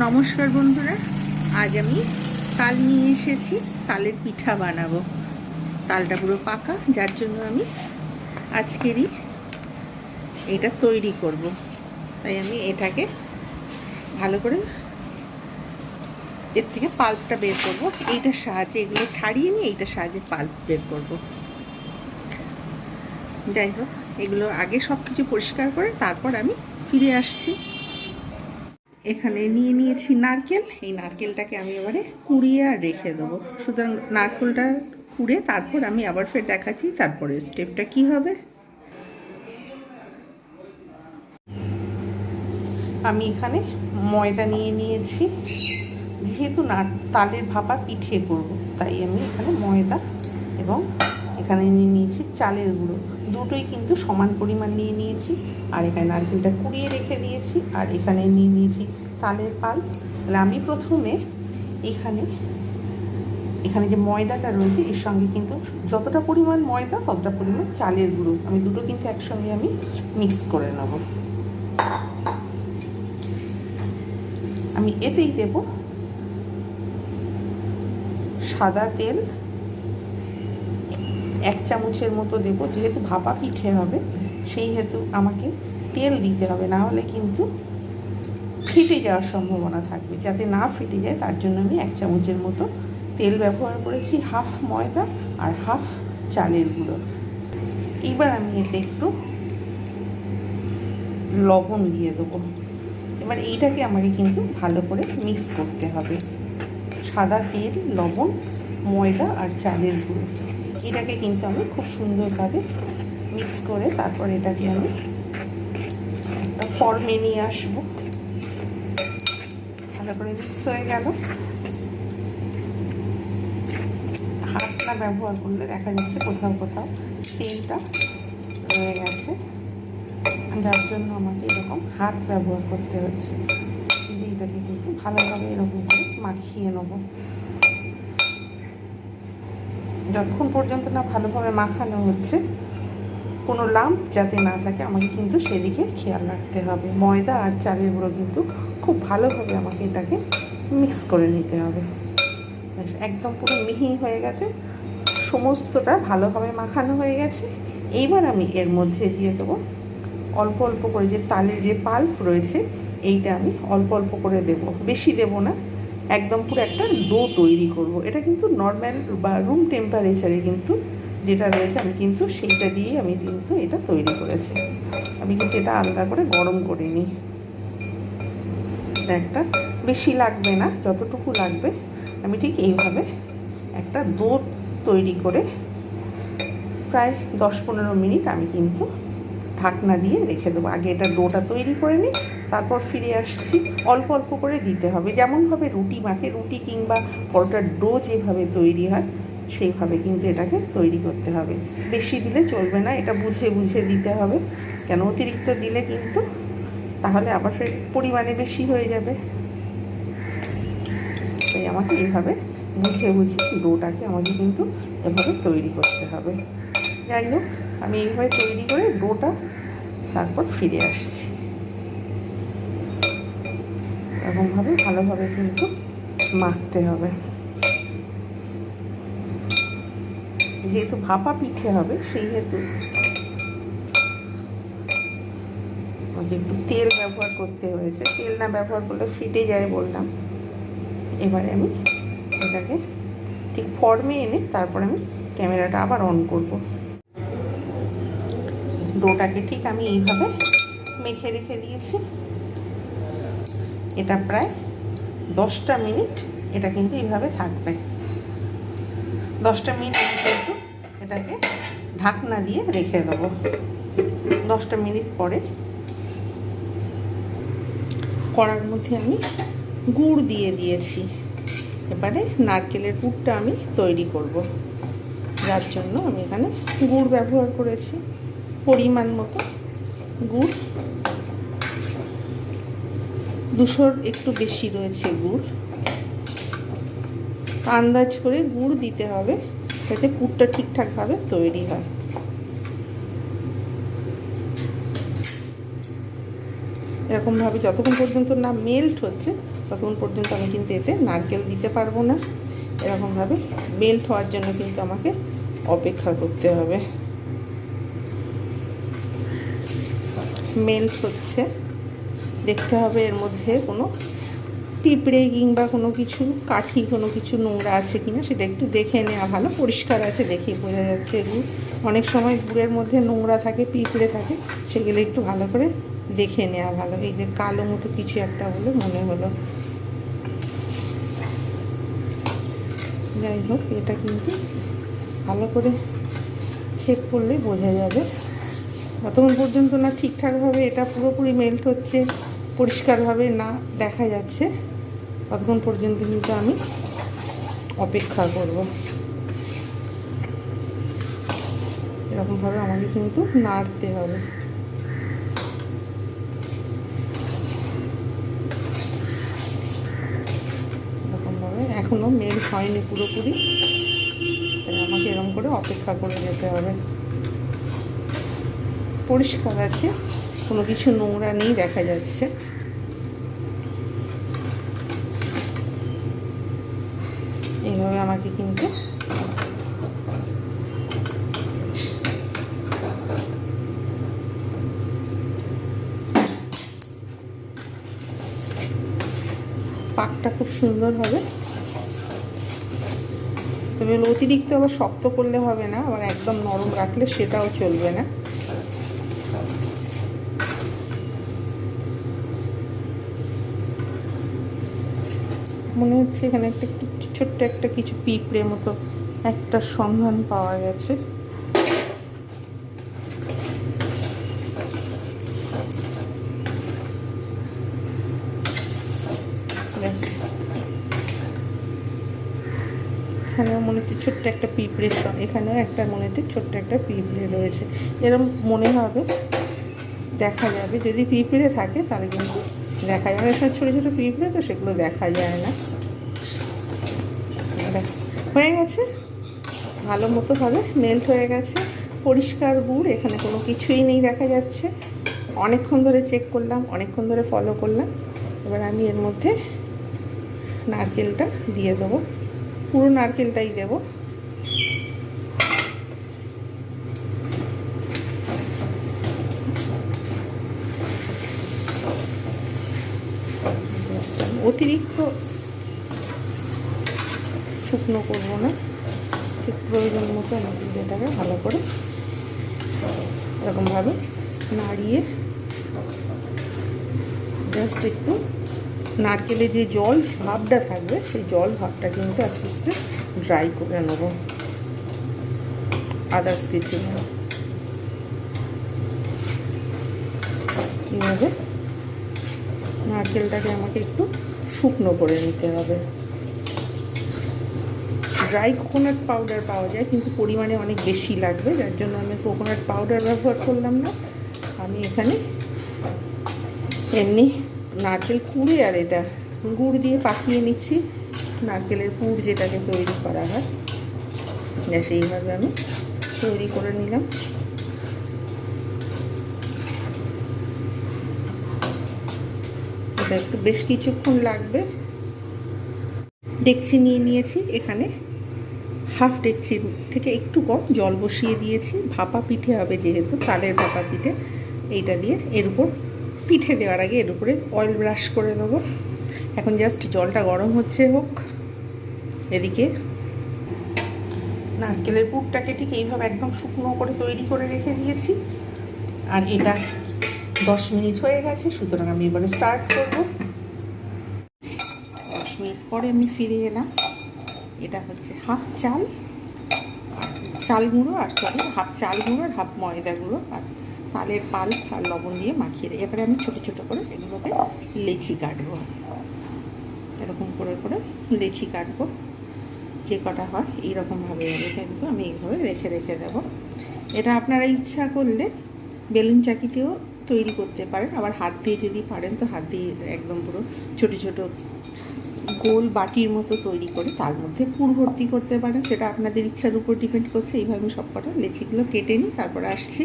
নমস্কার বন্ধুরা, আজ আমি তাল নিয়ে এসেছি, তালের পিঠা বানাবো। তালটা পুরো পাকা, যার জন্য আমি আজকেরই এটা তৈরি করব। তাই আমি এটাকে ভালো করে এর থেকে পাল্পটা বের করব। এইটার সাহায্যে, এগুলো ছাড়িয়ে নিয়ে এইটার সাহায্যে পাল্প বের করব। যাই হোক, এগুলো আগে সব কিছু পরিষ্কার করে তারপর আমি ফিরে আসছি। এখানে নিয়ে নিয়েছি নারকেল। এই নারকেলটাকে আমি এবারে কুড়িয়ে আর রেখে দেবো। সুতরাং নারকেলটা কুড়ে তারপর আমি আবার ফের দেখাচ্ছি তারপরে স্টেপটা কি হবে। আমি এখানে ময়দা নিয়ে নিয়েছি। যেহেতু না, তালের ভাপা পিঠে করব, তাই আমি এখানে ময়দা এবং এখানে নিয়ে নিয়েছি চালের গুঁড়ো। দুটোই কিন্তু সমান পরিমাণ নিয়ে নিয়েছি। আর এখানে নারকেলটা কুড়িয়ে রেখে দিয়েছি। আর এখানে নিয়ে নিয়েছি তালের পাল। আমি প্রথমে এখানে এখানে যে ময়দাটা রয়েছে, এর সঙ্গে কিন্তু যতটা পরিমাণ ময়দা, ততটা পরিমাণ চালের গুঁড়ো। আমি দুটো কিন্তু একসঙ্গে আমি মিক্স করে নেব। আমি এতেই দেব সাদা তেল এক চামচের মতো দেব, যেহেতু ভাপা পিঠে হবে, সেই হেতু আমাকে তেল দিতে হবে, না হলে কিন্তু ফেটে যাওয়ার সম্ভাবনা থাকবে। যাতে না ফেটে যায়, তার জন্য আমি এক চামচের মতো তেল ব্যবহার করেছি, হাফ ময়দা আর হাফ চালের গুঁড়ো। এবার আমি এতে একটু লবণ দিয়ে দেবো। এবার এইটাকে আমাকে কিন্তু ভালো করে মিক্স করতে হবে। সাদা তেল, লবণ, ময়দা আর চালের গুঁড়ো। এটাকে কিন্তু আমি খুব সুন্দরভাবে মিক্স করে তারপর এটাকে আমি একটা ফর্মে নিয়ে আসব। ভালো করে মিক্স হয়ে গেল। হাতটা ব্যবহার করলে দেখা যাচ্ছে কোথাও কোথাও তেলটা রয়ে গেছে। যার জন্য আমাকে এরকম হাত ব্যবহার করতে হচ্ছে। কিন্তু এটাকে কিন্তু ভালোভাবে এরকম করে মাখিয়ে নেব। যতক্ষণ পর্যন্ত না ভালোভাবে মাখানো হচ্ছে, কোনো লাম্প যাতে না থাকে, আমাকে কিন্তু সেদিকে খেয়াল রাখতে হবে। ময়দা আর চালের গুঁড়ো কিন্তু খুব ভালোভাবে আমাকে এটাকে মিক্স করে নিতে হবে। একদম পুরো মিহি হয়ে গেছে। সমস্তটা ভালোভাবে মাখানো হয়ে গেছে। এইবার আমি এর মধ্যে দিয়ে দেবো অল্প অল্প করে যে তালের যে পাল্প রয়েছে, এইটা আমি অল্প অল্প করে দেব। বেশি দেব না। একদম পুরো একটা ডো তৈরি করব। এটা কিন্তু নর্মাল বা রুম টেম্পারেচারে কিন্তু যেটা রয়েছে, আমি কিন্তু সেইটা দিয়ে আমি কিন্তু এটা তৈরি করেছি। আমি কিন্তু এটা আলাদা করে গরম করে নিই। একটা বেশি লাগবে না, যতটুকু লাগবে, আমি ঠিক এইভাবে একটা দো তৈরি করে প্রায় দশ পনেরো মিনিট আমি কিন্তু ঢাকনা দিয়ে রেখে দেবো। আগে এটা ডোটা তৈরি করে নিই, তারপর ফিরে আসছি। অল্প অল্প করে দিতে হবে। যেমনভাবে রুটি মাখে, রুটি কিংবা পরোটার ডো যেভাবে তৈরি হয়, সেইভাবে কিন্তু এটাকে তৈরি করতে হবে। বেশি দিলে চলবে না, এটা বুঝে বুঝে দিতে হবে। কেন অতিরিক্ত দিলে কিন্তু তাহলে আবার পরিমাণে বেশি হয়ে যাবে। তাই আমাকে এইভাবে বুঝে বুঝে ডোটাকে আমাকে কিন্তু এভাবে তৈরি করতে হবে। যাই হোক আমি এইভাবে তৈরি করে ডোটা তারপর ফিরে আসছি। এরকমভাবে ভালোভাবে কিন্তু মাখতে হবে। যেহেতু ভাপা পিঠে হবে সেই হেতু আমাকে একটু তেল ব্যবহার করতে হয়েছে। তেল না ব্যবহার করলে ফিটে যায় বললাম। এবারে আমি এটাকে ঠিক ফর্মে এনে তারপর আমি ক্যামেরাটা আবার অন করব। ডোটাকে ঠিক আমি এইভাবে মেখে রেখে দিয়েছি। এটা প্রায় দশটা মিনিট এটা কিন্তু এইভাবে থাকবে। দশটা মিনিট আমি কিন্তু এটাকে ঢাকনা দিয়ে রেখে দেবো। দশটা মিনিট পরে কড়ার মধ্যে আমি গুড় দিয়ে দিয়েছি। এবারে নারকেলের গুড়টা আমি তৈরি করব। যার জন্য আমি এখানে গুড় ব্যবহার করেছি। পরিমাণ মতো গুড়। দুশোর একটু বেশি রয়েছে গুড়। আন্দাজ করে গুড় দিতে হবে যাতে পুরটা ঠিকঠাকভাবে তৈরি হয়। এরকমভাবে যতক্ষণ পর্যন্ত না মেল্ট হচ্ছে, ততক্ষণ পর্যন্ত আমি কিন্তু এতে নারকেল দিতে পারব না। এরকমভাবে মেল্ট হওয়ার জন্য কিন্তু আমাকে অপেক্ষা করতে হবে। মেল্ট হচ্ছে। দেখতে হবে এর মধ্যে কোনো পিঁপড়ে কিংবা কোনো কিছু, কাঠি, কোনো কিছু নোংরা আছে কিনা, সেটা একটু দেখে নেওয়া ভালো। পরিষ্কার আছে দেখেই বোঝা যাচ্ছে গুড় অনেক সময় গুড়ের মধ্যে নোংরা থাকে, পিঁপড়ে থাকে, সেগুলো একটু ভালো করে দেখে নেওয়া ভালো। এই যে কালো মতো কিছু একটা বলে মনে হলো। যাই হোক, এটা কিন্তু ভালো করে চেক করলে বোঝা যাবে। ততক্ষণ পর্যন্ত না ঠিকঠাকভাবে এটা পুরোপুরি মেল্ট হচ্ছে, পরিষ্কারভাবে না দেখা যাচ্ছে। ততক্ষণ পর্যন্ত কিন্তু আমি অপেক্ষা করব। এরকমভাবে আমাকে কিন্তু নাড়তে হবে। এরকমভাবে এখনও মেল হয়নি পুরোপুরি। তাই আমাকে এরকম করে অপেক্ষা করে যেতে হবে। পরিষ্কার আছে, কোনো কিছু নোংরা নেই, দেখা যাচ্ছে। এইভাবে আমাকে কিন্তু পাকটা খুব সুন্দর হবে। তবে অতিরিক্ত আবার শক্ত করলে হবে না, আবার একদম নরম রাখলে সেটাও চলবে না। মনে হচ্ছে এখানে একটা কিছু, ছোট্ট একটা কিছু পিঁপড়ে মতো একটা সন্ধান পাওয়া গেছে। এখানেও মনে হচ্ছে ছোট্ট একটা পিঁপড়ে এখানেও একটা মনে হচ্ছে ছোট্ট একটা পিঁপড়ে রয়েছে। এরকম মনে হবে, দেখা যাবে। যদি পিঁপড়ে থাকে তাহলে কিন্তু দেখা যায় অনেক সময় ছোটো ছোটো পিঁপড়ে তো সেগুলো দেখা যায় না। হয়ে গেছে। ভালো মতো হবে মেল্ট হয়ে গেছে। পরিষ্কার গুড়, এখানে কোনো কিছুই নেই দেখা যাচ্ছে। অনেকক্ষণ ধরে চেক করলাম, অনেকক্ষণ ধরে ফলো করলাম। এবার আমি এর মধ্যে নারকেলটা দিয়ে দেবো। পুরো নারকেলটাই দেবো। অতিরিক্ত শুকনো করব না। ঠিক প্রয়োজন মতো আমি কিন্তু ভালো করে এরকমভাবে নাড়িয়ে জাস্ট একটু নারকেলে যে জল ভাবটা থাকবে, সেই জল ভাবটা কিন্তু আস্তে আস্তে ড্রাই করে নেব। আদার্স কিছু নারকেলটাকে আমাকে একটু শুকনো করে নিতে হবে। ড্রাই কোকোনাট পাউডার পাওয়া যায়, কিন্তু পরিমাণে অনেক বেশি লাগবে, যার জন্য আমি কোকোনাট পাউডার ব্যবহার করলাম না। আমি এখানে এমনি নারকেল কুড়ে আর এটা গুড় দিয়ে পাকিয়ে নিচ্ছি। নারকেলের পুর যেটাকে তৈরি করা হয় সেইভাবে আমি তৈরি করে নিলাম। এটা একটু বেশ কিছুক্ষণ লাগবে। ডেকচি নিয়ে নিয়েছি এখানে। হাফ ডেকচির থেকে একটু কম, জল বসিয়ে দিয়েছি। ভাপা পিঠে হবে যেহেতু, তালের ভাপা পিঠে। এইটা দিয়ে এর উপর পিঠে দেওয়ার আগে এর উপরে অয়েল ব্রাশ করে দেবো এখন জাস্ট জলটা গরম হচ্ছে হোক। এদিকে নারকেলের পুরটাকে ঠিক এইভাবে একদম শুকনো করে তৈরি করে রেখে দিয়েছি। আর এটা দশ মিনিট হয়ে গেছে, সুতরাং আমি এবারে স্টার্ট করব। দশ মিনিট পরে আমি ফিরে এলাম। এটা হচ্ছে হাফ চাল চাল গুঁড়ো আর সরি হাফ চাল গুঁড়ো আর হাফ ময়দা গুঁড়ো আর তালের পাল আর লবণ দিয়ে মাখিয়ে দিই এবারে আমি ছোটো ছোটো করে এগুলোকে লেচি কাটবো। এরকম করে করে লেচি কাটবো। যে কটা হয় এইরকমভাবে কিন্তু আমি এইভাবে রেখে রেখে দেবো। এটা আপনারা ইচ্ছা করলে বেলুন চাকিতেও তৈরি করতে পারেন। আবার হাত দিয়ে যদি পারেন তো হাত দিয়ে একদম পুরো ছোটো ছোটো গোল বাটির মতো তৈরি করে তার মধ্যে পুর ভর্তি করতে পারেন। সেটা আপনাদের ইচ্ছার উপর ডিপেন্ড করছে। এইভাবে আমি সব কটা লেচিগুলো কেটে নিই, তারপরে আসছি।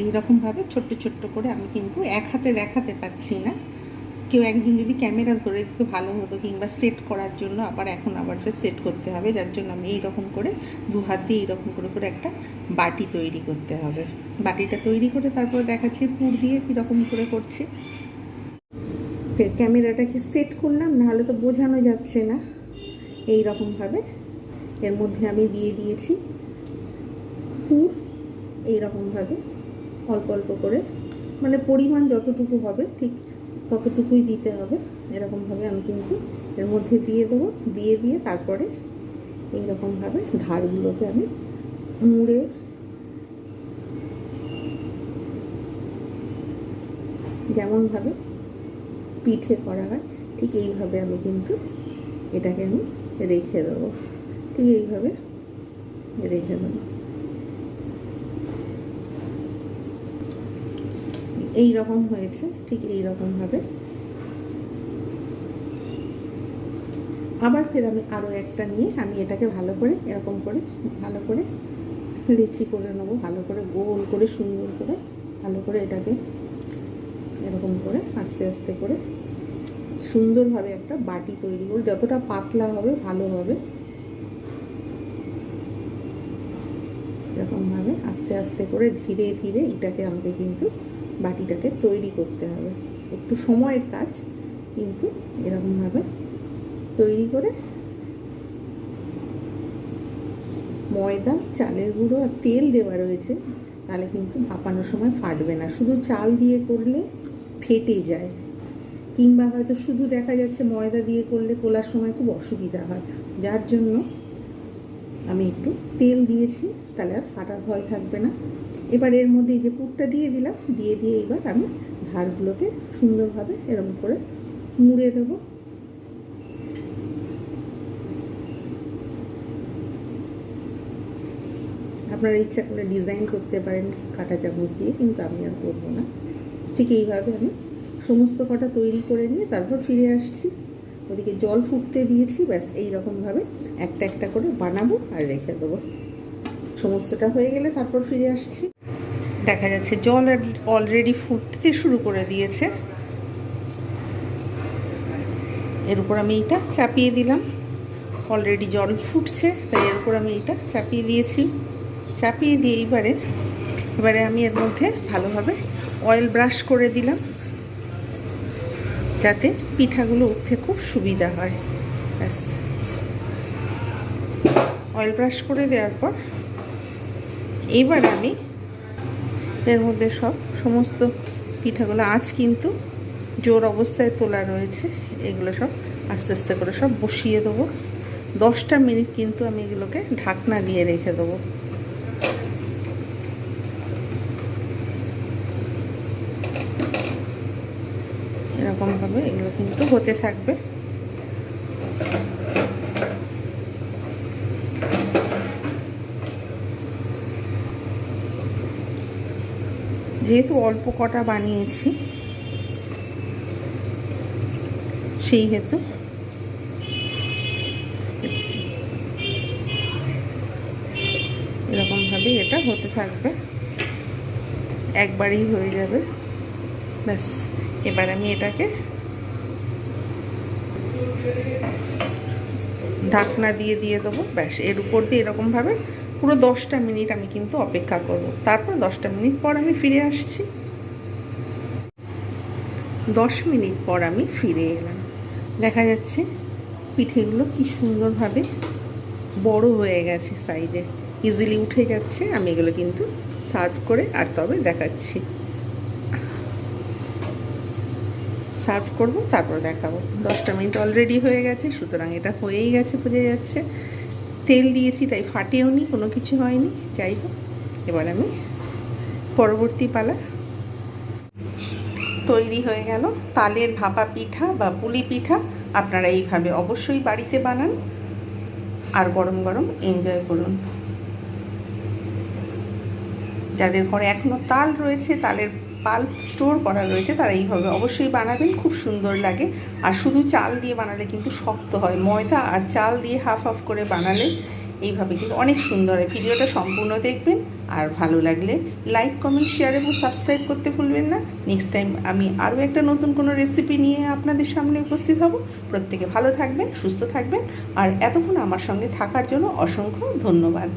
এইরকমভাবে ছোট্ট ছোট্ট করে আমি কিন্তু এক হাতে দেখাতে পাচ্ছি না। কেউ একজন যদি ক্যামেরা ধরে দিতে ভালো হতো কিংবা সেট করার জন্য আবার এখন আবার সেট করতে হবে, যার জন্য আমি এইরকম করে দু হাত দিয়ে এইরকম করে করে একটা বাটি তৈরি করতে হবে। বাটিটা তৈরি করে তারপর দেখাচ্ছি পুর দিয়ে কীরকম করে করছি। ফের ক্যামেরাটাকে সেট করলাম, নাহলে তো বোঝানো যাচ্ছে না। এই রকমভাবে এর মধ্যে আমি দিয়ে দিয়েছি পুর। এই রকমভাবে অল্প অল্প করে মানে পরিমাণ যতটুকু হবে, ঠিক ততটুকুই দিতে হবে। এরকমভাবে আমি কিন্তু এর মধ্যে দিয়ে দেবো, দিয়ে দিয়ে তারপরে এইরকমভাবে ধারগুলোকে আমি মুড়ে যেমনভাবে পিঠে করা হয়, ঠিক এইভাবে আমি কিন্তু এটাকে আমি রেখে দেবো। ঠিক এইভাবে রেখে দেবো। এই রকম হয়েছে, ঠিক এই রকমভাবে আবার ফের আমি আরও একটা নিয়ে আমি এটাকে ভালো করে, এরকম করে, ভালো করে লিচি করে নেব, ভালো করে গোল করে, সুন্দর করে, ভালো করে এটাকে এরকম করে আস্তে আস্তে করে সুন্দরভাবে একটা বাটি তৈরি করে, যতটা পাতলা হবে ভালো হবে। এরকমভাবে আস্তে আস্তে করে ধীরে ধীরে এটাকে আমাকে কিন্তু বাটিটাকে তৈরি করতে হবে। একটু সময়ের কাজ, কিন্তু এরকমভাবে তৈরি করে ময়দা, চালের গুঁড়ো আর তেল দেওয়া রয়েছে, তাহলে কিন্তু ভাপানোর সময় ফাটবে না। শুধু চাল দিয়ে করলে ফেটে যায়, কিংবা হয়তো শুধু দেখা যাচ্ছে ময়দা দিয়ে করলে তোলার সময় খুব অসুবিধা হয়। যার জন্য আমি একটু তেল দিয়েছি, তাহলে আর ফাটার ভয় থাকবে না। এবার এর মধ্যে এই যে পুরটা দিয়ে দিলাম, দিয়ে দিয়ে এবার আমি ধারগুলোকে সুন্দরভাবে এরকম করে মুড়ে দেবো। আপনারা ইচ্ছা করে ডিজাইন করতে পারেন কাঁটা চামচ দিয়ে, কিন্তু আমি আর করব না। ঠিক এইভাবে আমি সমস্ত কটা তৈরি করে নিয়ে তারপর ফিরে আসছি। ওদিকে জল ফুটতে দিয়েছি, ব্যাস এই রকমভাবে একটা একটা করে বানাবো আর রেখে দেবো। সমস্তটা হয়ে গেলে তারপর ফিরে আসছি। দেখা যাচ্ছে, জল অলরেডি ফুটতে শুরু করে দিয়েছে। এর উপর আমি এটা চাপিয়ে দিলাম। অলরেডি জল ফুটছে, তাই এর উপর আমি এটা চাপিয়ে দিয়েছি। চাপিয়ে দিয়ে এইবারে, এবারে আমি এর মধ্যে ভালোভাবে অয়েল ব্রাশ করে দিলাম, যাতে পিঠাগুলো উঠতে খুব সুবিধা হয়। ব্যাস। অয়েল ব্রাশ করে দেওয়ার পর এবার আমি এর মধ্যে সব সমস্ত পিঠাগুলো আজ কিন্তু জোর অবস্থায় তোলা রয়েছে। এগুলো সব আস্তে আস্তে করে সব বসিয়ে দেবো। দশটা মিনিট কিন্তু আমি এগুলোকে ঢাকনা দিয়ে রেখে দেবো। এরকমভাবে এগুলো কিন্তু হতে থাকবে। যেহেতু অল্প কটা বানিয়েছি, সেই হেতু। এরকমভাবেই এটা হতে থাকবে। একবারেই হয়ে যাবে। ব্যাস, এবার আমি এটাকে ঢাকনা দিয়ে দিয়ে দেবো। ব্যাস, এর উপর দিয়ে এরকমভাবে পুরো দশটা মিনিট আমি কিন্তু অপেক্ষা করব। তারপর দশটা মিনিট পর আমি ফিরে আসছি। দশ মিনিট পর আমি ফিরে এলাম। দেখা যাচ্ছে পিঠেগুলো কি সুন্দরভাবে বড় হয়ে গেছে সাইডে ইজিলি উঠে যাচ্ছে। আমি এগুলো কিন্তু সার্ভ করে আর তবে দেখাচ্ছি। সার্ভ করব, তারপর দেখাবো। দশটা মিনিট অলরেডি হয়ে গেছে, সুতরাং এটা হয়েই গেছে, বোঝা যাচ্ছে। তেল দিয়েছি, তাই ফাটেও নি কোনো কিছু হয়নি। যাই হোক, এবার আমি পরবর্তী পালা। তৈরি হয়ে গেল তালের ভাপা পিঠা বা পুলি পিঠা। আপনারা এইভাবে অবশ্যই বাড়িতে বানান আর গরম গরম এনজয় করুন। যাদের ঘরে এখনও তাল রয়েছে, তালের পাল্প স্টোর করা রয়েছে, তারা এইভাবে অবশ্যই বানাবেন, খুব সুন্দর লাগে। আর শুধু চাল দিয়ে বানালে কিন্তু শক্ত হয়, ময়দা আর চাল দিয়ে হাফ হাফ করে বানালে এইভাবে কিন্তু অনেক সুন্দর হয়। ভিডিওটা সম্পূর্ণ দেখবেন, আর ভালো লাগলে লাইক কমেন্ট শেয়ার এবং সাবস্ক্রাইব করতে ভুলবেন না। নেক্সট টাইম আমি আরও একটা নতুন কোনো রেসিপি নিয়ে আপনাদের সামনে উপস্থিত হব। প্রত্যেকে ভালো থাকবেন, সুস্থ থাকবেন। আর এতক্ষণ আমার সঙ্গে থাকার জন্য অসংখ্য ধন্যবাদ।